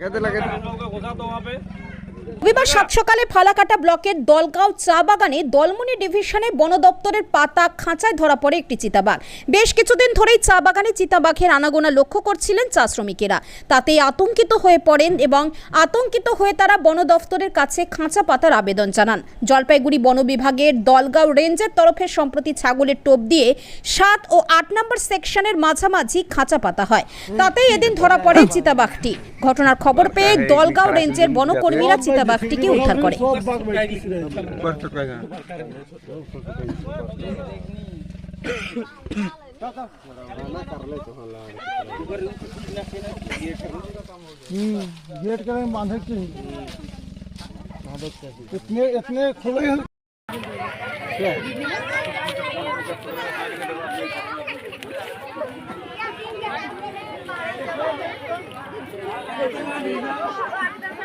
कहते लगे होगा घुसा तो वहाँ पे। রবিবার সাত সকালে ফালাকাটা ব্লকের দলগাঁও চা বাগানে দলমনি ডিভিশনে বন দপ্তরের পাতা খাঁচায় ধরা পড়ে একটি চিতাবাঘ। বেশ কিছুদিন ধরেই চা বাগানে চিতাবাঘের আনাগোনা লক্ষ্য করছিলেন চা শ্রমিকেরা। তাতে আতঙ্কিত হয়ে পড়েন এবং আতঙ্কিত হয়ে তারা বন দপ্তরের কাছে খাঁচা পাতার আবেদন জানান। জলপাইগুড়ি বন বিভাগের দলগাঁও রেঞ্জের তরফে সম্প্রতি ছাগলের টোপ দিয়ে সাত ও আট নম্বর সেকশনের মাঝামাঝি খাঁচা পাতা হয়। তাতেই এদিন ধরা পড়ে চিতাবাঘটি। ঘটনার খবর পেয়ে দলগাঁও রেঞ্জের বনকর্মীরা চিতাবাঘটিকে উদ্ধার করে गेट करें बांधे की इतने इतने खुले हैं